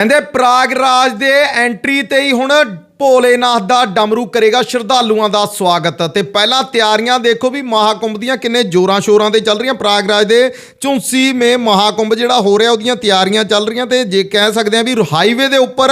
ਕਹਿੰਦੇ ਪ੍ਰਾਗਰਾਜ ਦੇ ਐਂਟਰੀ ਤੇ ਹੀ ਹੁਣ ਭੋਲੇਨਾਥ ਦਾ ਡਮਰੂ ਕਰੇਗਾ, ਸ਼ਰਧਾਲੂਆਂ ਦਾ ਸਵਾਗਤ। ਤੇ ਪਹਿਲਾਂ ਤਿਆਰੀਆਂ ਦੇਖੋ ਵੀ ਮਹਾਕੁੰਭ ਦੀਆਂ ਕਿੰਨੇ ਜੋਰਾਂ ਸ਼ੋਰਾਂ ਤੇ ਚੱਲ ਰਹੀਆਂ। ਪ੍ਰਾਗਰਾਜ ਦੇ ਝੁੰਸੀ ਮੇ ਮਹਾਕੁੰਭ ਜਿਹੜਾ ਹੋ ਰਿਹਾ, ਉਹਦੀਆਂ ਤਿਆਰੀਆਂ ਚੱਲ ਰਹੀਆਂ ਤੇ ਜੇ ਕਹਿ ਸਕਦੇ ਆ ਵੀ ਹਾਈਵੇ ਦੇ ਉੱਪਰ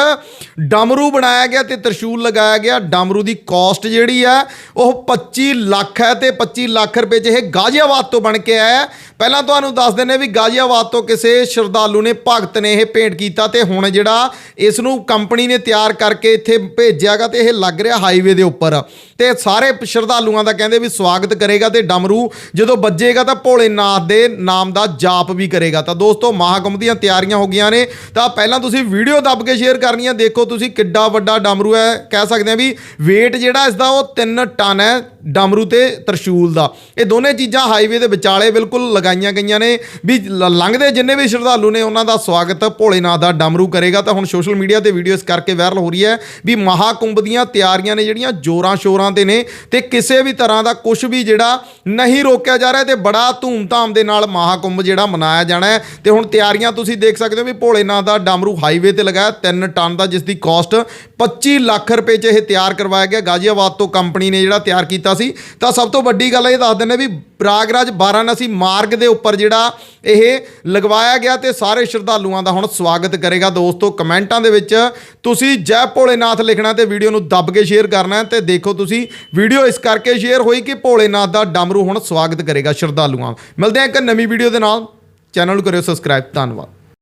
ਡਮਰੂ ਬਣਾਇਆ ਗਿਆ ਤੇ ਤਰਸ਼ੂਲ ਲਗਾਇਆ ਗਿਆ। ਡਮਰੂ ਦੀ ਕਾਸਟ ਜਿਹੜੀ ਹੈ ਉਹ 25 ਲੱਖ ਹੈ ਤੇ 25 ਲੱਖ ਰੁਪਏ 'ਚ ਇਹ ਗਾਜ਼ੀਆਬਾਦ ਤੋਂ ਬਣ ਕੇ ਆਇਆ। ਪਹਿਲਾਂ ਤੁਹਾਨੂੰ ਦੱਸ ਦਿੰਨੇ ਵੀ ਗਾਜ਼ੀਆਬਾਦ ਤੋਂ ਕਿਸੇ ਸ਼ਰਧਾਲੂ ਨੇ ਭਗਤ ਨੇ ਇਹ ਭੇਂਟ ਕੀਤਾ ਤੇ ਹੁਣ ਜਿਹੜਾ ਇਸ ਨੂੰ ਕੰਪਨੀ ਨੇ ਤਿਆਰ ਕਰਕੇ ਇੱਥੇ ਭੇਜਿਆਗਾ ਤੇ ਇਹ ਲੱਗ ਰਿਹਾ ਹਾਈਵੇ ਦੇ ਉੱਪਰ। ਤੇ ਸਾਰੇ ਸ਼ਰਧਾਲੂਆਂ ਦਾ ਕਹਿੰਦੇ ਵੀ ਸਵਾਗਤ ਕਰੇਗਾ ਤੇ ਡਮਰੂ ਜਦੋਂ ਵੱਜੇਗਾ ਤਾਂ ਭੋਲੇਨਾਥ ਦੇ ਨਾਮ ਦਾ ਜਾਪ ਵੀ ਕਰੇਗਾ। ਤਾਂ ਦੋਸਤੋ, ਮਹਾਕੁੰਭ ਦੀਆਂ ਤਿਆਰੀਆਂ ਹੋ ਗਈਆਂ ਨੇ। ਤਾਂ ਪਹਿਲਾਂ ਤੁਸੀਂ ਵੀਡੀਓ ਦੱਬ ਕੇ ਸ਼ੇਅਰ ਕਰਨੀ ਹੈ ਦੇਖੋ ਤੁਸੀਂ ਕਿੱਡਾ ਵੱਡਾ ਡਮਰੂ ਹੈ। ਕਹਿ ਸਕਦੇ ਆ ਵੀ weight ਜਿਹੜਾ ਇਸ ਦਾ ਉਹ 3 ਟਨ ਹੈ। ਡਮਰੂ ਤੇ ਤਰਸ਼ੂਲ ਦਾ। ਇਹ ਦੋਨੇ ਚੀਜ਼ਾਂ ਹਾਈਵੇ ਦੇ ਵਿਚਾਲੇ ਬਿਲਕੁਲ ਲਗਾਈਆਂ ਗਈਆਂ ਨੇ। ਵੀ ਲ- ਲੰਘਦੇ ਜਿੰਨੇ ਵੀ ਸ਼ਰਧਾਲੂ ਨੇ, ਉਹਨਾਂ ਦਾ ਸਵਾਗਤ ਭੋਲੇਨਾਥ ਦਾ ਡਮਰੂ ਕਰੇਗਾ। ਤਾਂ ਹੁਣ ਸੋਸ਼ਲ ਮੀਡੀਆ ਤੇ ਵੀਡੀਓ ਇਸ ਕਰਕੇ ਵਾਇਰਲ ਹੋ ਰਹੀ ਹੈ ਵੀ ਮਹਾਕੁੰਭ ਦੀਆਂ ਤਿਆਰੀਆਂ ਨੇ ਜਿਹੜੀਆਂ ਜੋਰਾਂ ਸ਼ੋਰਾਂ ਤੇ ਨੇ ਤੇ ਕਿਸੇ ਵੀ ਤਰ੍ਹਾਂ ਦਾ ਕੁਝ ਵੀ ਜਿਹੜਾ ਨਹੀਂ ਰੋਕਿਆ ਜਾ ਰਿਹਾ ਤੇ ਬੜਾ ਧੂਮਧਾਮ ਦੇ ਨਾਲ ਮਹਾਕੁੰਭ ਜਿਹੜਾ ਮਨਾਇਆ ਜਾਣਾ ਹੈ। ਤੇ ਹੁਣ ਤਿਆਰੀਆਂ ਤੁਸੀਂ ਦੇਖ ਸਕਦੇ ਹੋ ਵੀ ਭੋਲੇਨਾਥ ਦਾ ਡਮਰੂ ਹਾਈਵੇ ਤੇ ਲਗਾਇਆ 3 ਟਨ ਦਾ, ਜਿਸ ਦੀ ਕਾਸਟ 25 ਲੱਖ ਰੁਪਏ 'ਚ ਇਹ ਤਿਆਰ ਕਰਵਾਇਆ ਗਿਆ। ਗਾਜ਼ੀਆਬਾਦ ਤੋਂ ਕੰਪਨੀ ਨੇ ਜਿਹੜਾ ਤਿਆਰ ਕੀਤਾ ਸੀ। ਤਾਂ ਸਭ ਤੋਂ ਵੱਡੀ ਗੱਲ ਇਹ ਦੱਸ ਦਿੰਦੇ ਵੀ ਪ੍ਰਾਗਰਾਜ ਵਾਰਾਣਸੀ ਮਾਰਗ ਦੇ ਉੱਪਰ ਜਿਹੜਾ ਇਹ ਲਗਵਾਇਆ ਗਿਆ ਤੇ ਸਾਰੇ ਸ਼ਰਧਾਲੂਆਂ ਦਾ ਹੁਣ ਸਵਾਗਤ ਕਰੇਗਾ। ਦੋਸਤੋ, ਕਮੈਂਟਾਂ ਦੇ ਵਿੱਚ ਤੁਸੀਂ ਜੈ ਭੋਲੇਨਾਥ ਲਿਖਣਾ ਤੇ ਵੀਡੀਓ ਨੂੰ ਦੱਬ ਕੇ ਸ਼ੇਅਰ ਕਰਨਾ ਹੈ ਤੇ ਦੇਖੋ ਤੁਸੀਂ ਵੀਡੀਓ ਇਸ ਕਰਕੇ ਸ਼ੇਅਰ ਹੋਈ ਕਿ ਭੋਲੇਨਾਥ ਦਾ ਡਮਰੂ ਹੁਣ ਸਵਾਗਤ ਕਰੇਗਾ ਸ਼ਰਧਾਲੂਆਂ। ਮਿਲਦੇ ਹਾਂ ਇੱਕ ਨਵੀਂ ਵੀਡੀਓ ਦੇ ਨਾਲ। ਚੈਨਲ ਨੂੰ ਕਰਿਓ ਸਬਸਕ੍ਰਾਈਬ। ਧੰਨਵਾਦ।